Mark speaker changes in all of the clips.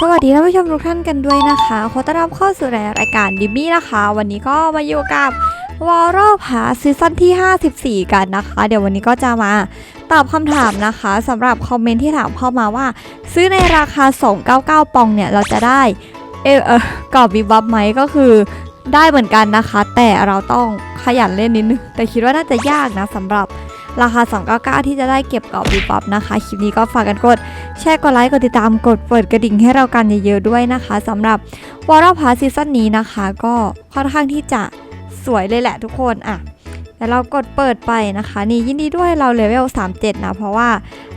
Speaker 1: สวัสดีท่านผู้ชมทุกท่านกันด้วยนะคะขอต้อนรับเข้าสู่รายการดิมมี่นะคะ วันนี้ก็มาอยู่กับวอลโรพาซีซั่นที่ 54 กันนะคะ เดี๋ยววันนี้ก็จะมาตอบคำถามนะคะสำหรับคอมเมนต์ที่ถามเข้ามาว่า ซื้อในราคา 299 ปองเนี่ย เราจะได้เออเออกรอบวิบวับไหมก็คือได้เหมือนกันนะคะ แต่เราต้องขยันเล่นนิดนึงแต่คิดว่าน่าจะยากนะสำหรับ ราคา 299 ที่จะได้เก็บกรอบวิบวับนะคะ คลิปนี้ก็ฝากกันกด แชร์กดไลค์กดติดตามกดเปิดกระดิ่งให้เรากันเยอะๆด้วยนะคะสำหรับวอร์พาซีซั่นนี้นะคะ ก็ค่อนข้างที่จะสวยเลยแหละทุกคนอะแต่เรากดเปิดไปนะคะ นี่ยินดีด้วยเราเลเวล37 นะ เพราะว่า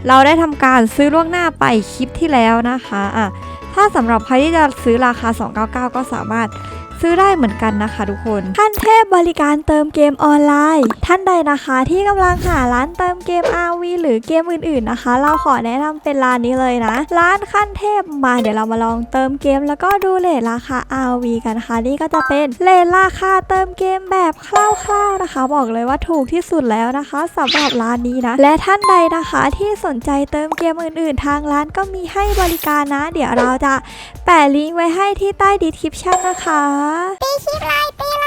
Speaker 1: เราได้ทำการซื้อล่วงหน้าไปคลิปที่แล้วนะคะอะถ้าสำหรับใครที่จะซื้อราคา 299 ก็สามารถ ซื้อได้เหมือนกันนะคะทุกคนขั้นเทพบริการเติมเกมออนไลน์ ท่านใดนะคะที่กำลังหาร้านเติมเกม RV หรือเกมอื่นๆนะคะ เราขอแนะนำเป็นร้านนี้เลยนะ ร้านขั้นเทพมาเดี๋ยวเรามาลองเติมเกม แล้วก็ดูเลทราคา RV กันนะคะนี่ก็จะเป็นเลทราคาเติมเกมแบบคร่าวๆนะคะ บอกเลยว่าถูกที่สุดแล้วนะคะสำหรับร้านนี้นะ และท่านใดนะคะที่สนใจเติมเกมอื่น ๆ ทางร้านก็มีให้บริการนะ เดี๋ยวเราจะ แปะลิงก์ไว้ให้ที่ใต้ดีคริปชั่นนะคะ
Speaker 2: ตีคลิปไลน์ตีเลย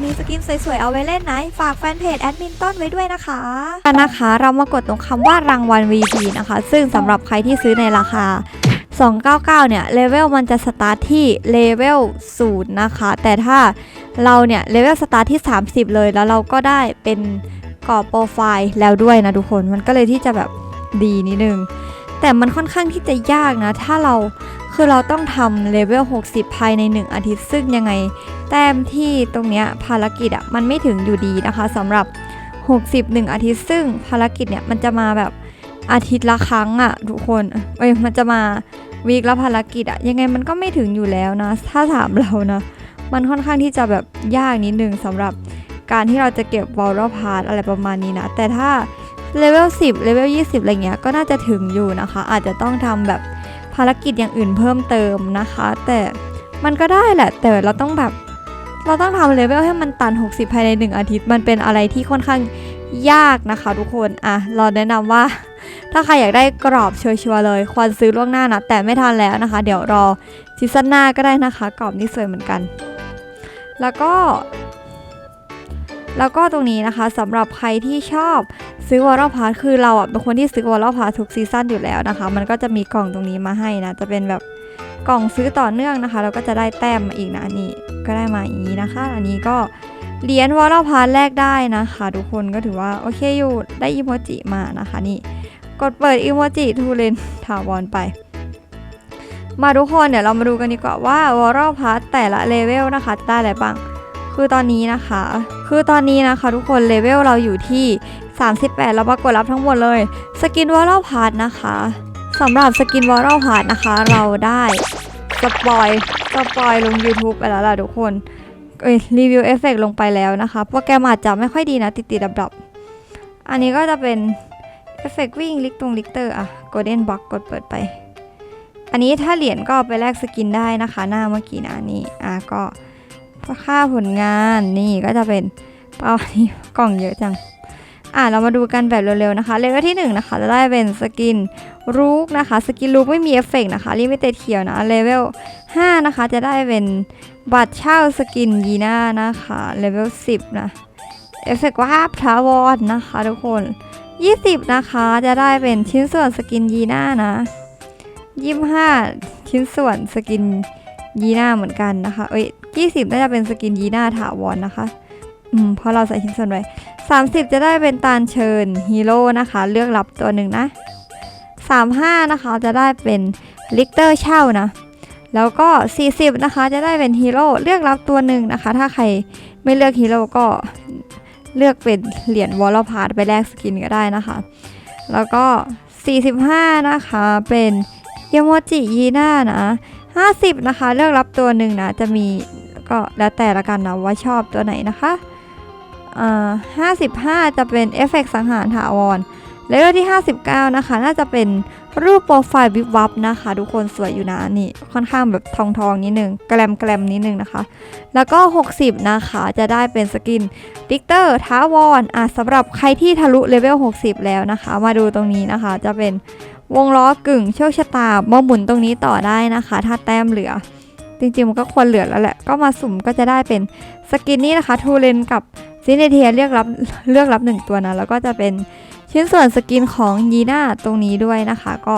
Speaker 1: มีสกินสวยๆ เอาไว้เล่นนะ ฝากแฟนเพจแอดมินต้นไว้ด้วยนะคะนะคะเรามากดตรงคำว่ารางวัล VP นะคะ ซึ่งสำหรับใครที่ซื้อในราคา299 เนี่ย เลเวลมันจะสตาร์ทที่เลเวล0นะคะ แต่ถ้าเราเนี่ย เลเวลสตาร์ทที่ 30 เลย แล้วเราก็ได้เป็นกรอบโปรไฟล์แล้วด้วยนะทุกคน มันก็เลยที่จะแบบดีนิดนึง แต่มันค่อนข้างที่จะยากนะ ถ้าเรา คือเราต้องทำเลเวล 60 ภายใน 1 อาทิตย์ซึ่งยังไง แต้มที่ตรงเนี้ยภารกิจอะ่ะมันไม่ถึงอยู่ดีนะคะสำหรับ61อาทิตย์ซึ่งภารกิจเนี่ยมันจะมาแบบอาทิตย์ละครั้งอะ่ะทุกคนเอ้ยมันจะมาวีคละภารกิจอะ่ะยังไงมันก็ไม่ถึงอยู่แล้วนะ ถ้าถามเรานะ มันค่อนข้างที่จะแบบยากนิดนึงสำหรับการที่เราจะเก็บวอลล์พาร์ทอะไรประมาณนี้นะ แต่ถ้าเลเวล10เลเวล20 อะไรเงี้ยก็น่าจะถึงอยู่นะคะ อาจจะต้องทำแบบารกิจอย่างอื่นเพิ่มเติมนะคะ แต่มันก็ได้แหละ แต่เราต้องแบบ เราต้องทำเลเวลให้มันตัน 60 ภายใน 1 อาทิตย์ มันเป็นอะไรที่ค่อนข้างยากนะคะทุกคน อะ เราแนะนำว่า ถ้าใครอยากได้กรอบชัวร์ๆเลย ควรซื้อล่วงหน้านะ แต่ไม่ทันแล้วนะคะ เดี๋ยวรอซีซั่นหน้าก็ได้นะคะ กรอบนี้สวยเหมือนกัน แล้วก็ แล้วก็ตรงนี้นะคะสำหรับใครที่ชอบ ซื้อวอลล์พาร์คือเราอะเป็นคนที่ซื้อวอลล์พาร์ทุกซีซั่นอยู่แล้วนะคะ มันก็จะมีกล่องตรงนี้มาให้นะ จะเป็นแบบกล่องซื้อต่อเนื่องนะคะ เราก็จะได้แต้มมาอีกนะนี่ก็ได้มาอย่างนี้นะคะ อันนี้ก็เหรียญวอลล์พาร์แลกได้นะคะ ทุกคนก็ถือว่าโอเคอยู่ได้อีโมจิมานะคะนี่กดเปิดอีโมจิทูเลนถาวรไป มาทุกคนเดี๋ยวเรามาดูกันดีกว่าว่าวอลล์พาร์แต่ละเลเวลนะคะจะได้อะไรบ้างคือตอนนี้นะคะ คือตอนนี้นะคะทุกคนเลเวลเราอยู่ที่ 38 เราปรากฏรับทั้งหมดเลย สกินวอลล์พาร์ทนะคะสำหรับสกินวอลล์พาร์ทนะคะ เราได้สปอยสปอยลง YouTube ไปแล้วล่ะทุกคนเอ้ยรีวิวเอฟเฟกลงไปแล้วนะคะ โปรแกรมอาจจะไม่ค่อยดีนะ ติดติดดับดับอันนี้ก็จะเป็นเอฟเฟกวิ่งลิกตรงลิกเตอร์อะโกลเด้นบ็อกกดเปิดไป อันนี้ถ้าเหรียญก็ไปแลกสกินได้นะคะ หน้าเมื่อกี้นะนี่อะก็ค่าผลงานนี่ก็จะเป็นเป้านี่กล่องเยอะจัง อะเรามาดูกันแบบเร็วๆนะคะเลเวลที่1นะคะจะได้เป็นสกินรูกนะคะสกินรูกไม่มีเอฟเฟกต์นะคะลิมิเต็ดเขียวนะเลเวล5นะคะจะได้เป็นบัตรเช่าสกินยีน่านะคะเลเวล10นะเอฟเฟกต์ว่าพทาวอนนะคะทุกคน 20 นะคะจะได้เป็นชิ้นส่วนสกินยีน่านะ25 ชิ้นส่วนสกินยีน่าเหมือนกันนะคะเอ้ย20 น่าจะเป็นสกินยีน่าถาวรนนะคะ อืมเพราะเราใส่ชิ้นส่วนไว้ 30 จะได้เป็นตาลเชิญฮีโร่นะคะ เลือกรับตัวหนึ่งนะ 35 นะคะจะได้เป็นลิกเตอร์เช่านะ แล้วก็ 40 นะคะจะได้เป็นฮีโร่เลือกรับตัวหนึ่งนะคะ ถ้าใครไม่เลือกฮีโร่ก็เลือกเป็นเหรียญวอลล์พาร์ตไปแลกสกินก็ได้นะคะ แล้วก็ 45 นะคะเป็นยโมจิยีน่านะ 50 นะคะ เลือกรับตัวหนึ่งนะ จะมีก็แล้วแต่ละกันนะว่าชอบตัวไหนนะคะ 55 จะเป็นเอฟเฟกต์สังหารถาวรเลเวลที่ 59 นะคะ น่าจะเป็นรูปโปรไฟล์วิบวับนะคะ ทุกคนสวยอยู่นะนี่ค่อนข้างแบบทองทองนิดนึงแกลมแกลมนิดนึงนะคะ แล้วก็ 60 นะคะจะได้เป็นสกินดิกเตอร์ท้าวอนอะสำหรับใครที่ทะลุเลเวล 60 แล้วนะคะ มาดูตรงนี้นะคะ จะเป็นวงล้อกึ่งโชคชะตามาหมุนตรงนี้ต่อได้นะคะ ถ้าแต้มเหลือ จริงๆมันก็ควรเหลือแล้วแหละ ก็มาสุ่มก็จะได้เป็นสกินนี้นะคะทูเลนกับ ซินเนเทียเลือกรับเลือกรับหนึ่งตัวนะ แล้วก็จะเป็นชิ้นส่วนสกินของยีน่าตรงนี้ด้วยนะคะ ก็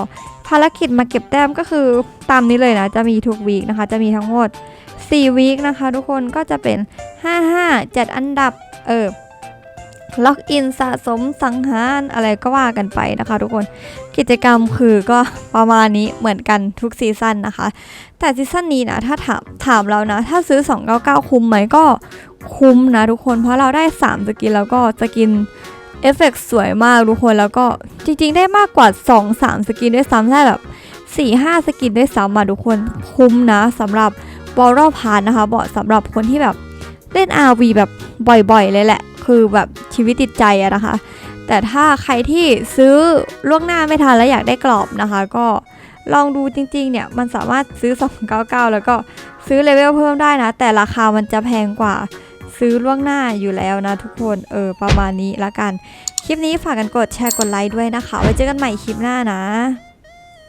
Speaker 1: ภารกิจมาเก็บแต้มก็คือตามนี้เลยนะ จะมีทุกวีคนะคะ จะมีทั้งหมด4วีคนะคะ ทุกคนก็จะเป็น 55จัดอันดับ เออ ล็อกอินสะสมสังหารอะไรก็ว่ากันไปนะคะทุกคนกิจกรรมคือก็ประมาณนี้เหมือนกันทุกซีซั่นนะคะ แต่ซีซั่นนี้นะถ้าถามถามเรานะ ถ้าซื้อ 299 คุ้มไหมก็คุ้มนะทุกคนเพราะเราได้ 3 สกินแล้วก็สกินเอฟเฟกต์สวยมากทุกคนแล้วก็จริงๆ ได้มากกว่า 2-3 สกินด้วยซ้ำได้แบบ 4-5 สกินด้วยซ้ำมาทุกคนคุ้มนะสำหรับบอลรอบพานนะคะเหมาะสำหรับคนที่แบบเล่น RV แบบบ่อยๆ เลยแหละ คือแบบชีวิตติดใจอะนะคะ แต่ถ้าใครที่ซื้อล่วงหน้าไม่ทันแล้วอยากได้กรอบนะคะ ก็ลองดูจริงๆเนี่ยมันสามารถซื้อ 299 แล้วก็ซื้อเลเวลเพิ่มได้นะ แต่ราคามันจะแพงกว่าซื้อล่วงหน้าอยู่แล้วนะทุกคนเออประมาณนี้ละกัน คลิปนี้ฝากกันกดแชร์กดไลค์ด้วยนะคะ ไว้เจอกันใหม่คลิปหน้านะ